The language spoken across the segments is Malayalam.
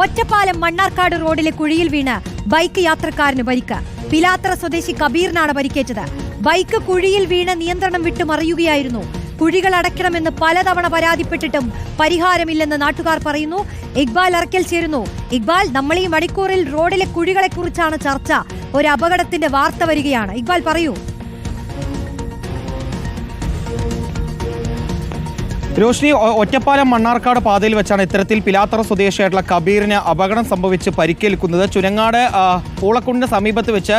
ഒറ്റപ്പാലം മണ്ണാർക്കാട് റോഡിലെ കുഴിയിൽ വീണ് ബൈക്ക് യാത്രക്കാരന് പരിക്ക്. പിലാത്ര സ്വദേശി കബീറിനാണ് പരിക്കേറ്റത്. ബൈക്ക് കുഴിയിൽ വീണ് നിയന്ത്രണം വിട്ട് മറിയുകയായിരുന്നു. കുഴികൾ അടയ്ക്കണമെന്ന് പലതവണ പരാതിപ്പെട്ടിട്ടും പരിഹാരമില്ലെന്ന് നാട്ടുകാർ പറയുന്നു. ഇക്ബാൽ അറക്കൽ ചേരുന്നു. ഇക്ബാൽ നമ്മൾ ഈ മണിക്കൂറിൽ റോഡിലെ കുഴികളെ കുറിച്ചാണ് ചർച്ച. ഒരു അപകടത്തിന്റെ വാർത്ത വരികയാണ്. ഇക്ബാൽ പറയൂ. രോഷിനി ഒറ്റപ്പാലം മണ്ണാർക്കാട് പാതയിൽ വെച്ചാണ് ഇത്തരത്തിൽ പിലാത്തറ സ്വദേശിയായിട്ടുള്ള കബീറിന് അപകടം സംഭവിച്ച് പരിക്കേൽക്കുന്നത്. ചുരങ്ങാട് പൂളക്കുണ്ടിന് സമീപത്ത് വെച്ച്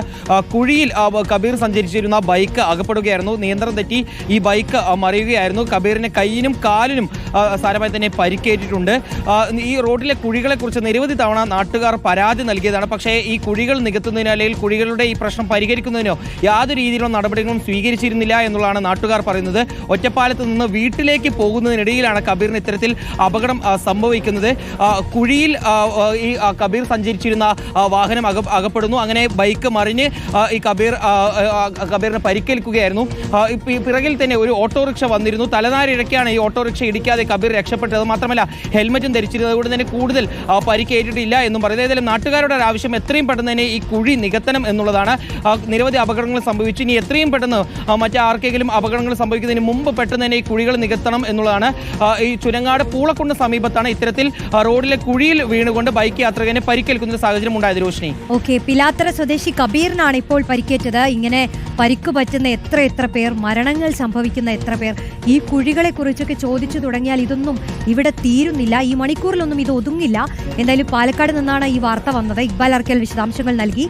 കുഴിയിൽ കബീർ സഞ്ചരിച്ചിരുന്ന ബൈക്ക് അകപ്പെടുകയായിരുന്നു. നിയന്ത്രണം തെറ്റി ഈ ബൈക്ക് മറിയുകയായിരുന്നു. കബീറിന് കൈയിനും കാലിനും സാരമായി തന്നെ പരിക്കേറ്റിട്ടുണ്ട്. ഈ റോഡിലെ കുഴികളെക്കുറിച്ച് നിരവധി തവണ നാട്ടുകാർ പരാതി നൽകിയതാണ്. പക്ഷേ ഈ കുഴികൾ നികത്തുന്നതിനോ അല്ലെങ്കിൽ കുഴികളുടെ ഈ പ്രശ്നം പരിഹരിക്കുന്നതിനോ യാതൊരു രീതിയിലുള്ള നടപടികളും സ്വീകരിച്ചിരുന്നില്ല എന്നുള്ളതാണ് നാട്ടുകാർ പറയുന്നത്. ഒറ്റപ്പാലത്ത് നിന്ന് വീട്ടിലേക്ക് പോകുന്നതിനിടയിലാണ് കബീറിന് ഇത്തരത്തിൽ അപകടം സംഭവിക്കുന്നത്. കുഴിയിൽ ഈ കബീർ സഞ്ചരിച്ചിരുന്ന വാഹനം അക അകപ്പെടുന്നു. അങ്ങനെ ബൈക്ക് മറിഞ്ഞ് ഈ കബീർ കബീറിന് പരിക്കേൽക്കുകയായിരുന്നു. പിറകിൽ തന്നെ ഒരു ഓട്ടോറിക്ഷ വന്നിരുന്നു. തലനാരിഴയ്ക്കാണ് ഈ ഓട്ടോറിക്ഷ ഇടിക്കാതെ കബീർ രക്ഷപ്പെട്ടത്. മാത്രമല്ല ഹെൽമറ്റും ധരിച്ചിരുന്നത്. അതുകൊണ്ട് തന്നെ കൂടുതൽ പരിക്കേറ്റിട്ടില്ല എന്നും പറയുന്നത് ഏതായാലും നാട്ടുകാരുടെ ആവശ്യം എത്രയും പെട്ടെന്ന് തന്നെ ഈ കുഴി നികത്തണം എന്നുള്ളതാണ്. നിരവധി അപകടങ്ങൾ സംഭവിച്ചു. ഇനി എത്രയും പെട്ടെന്ന് മറ്റാർക്കെങ്കിലും അപകടങ്ങൾ സംഭവിക്കുന്നതിന് മുമ്പ് പെട്ടെന്ന് തന്നെ ഈ കുഴികൾ നികത്തണം എന്നുള്ളതാണ് ആ, ഈ ചുരങ്ങാട് പൂളക്കുണ്ട് സമീപത്താണ് ഇത്തരത്തിൽ റോഡിലെ കുഴിയിൽ വീണുകൊണ്ട് ബൈക്ക് യാത്രികനെ പരിക്കേൽക്കുന്ന സാഹചര്യം ഉണ്ടായത് രോഷിനി ഓക്കെ പിലാത്തറ സ്വദേശി കബീറിനാണ് ഇപ്പോൾ പരിക്കേറ്റത്. ഇങ്ങനെ പരിക്ക് പറ്റുന്ന എത്ര എത്ര പേർ മരണങ്ങൾ സംഭവിക്കുന്ന എത്ര പേർ ഈ കുഴികളെ കുറിച്ചൊക്കെ ചോദിച്ചു തുടങ്ങിയാൽ ഇതൊന്നും ഇവിടെ തീരുന്നില്ല. ഈ മണിക്കൂറിലൊന്നും ഇത് ഒതുങ്ങില്ല. എന്തായാലും പാലക്കാട് നിന്നാണ് ഈ വാർത്ത വന്നത്. ഇക്ബാൽ അർക്കൽ വിശദാംശങ്ങൾ നൽകി.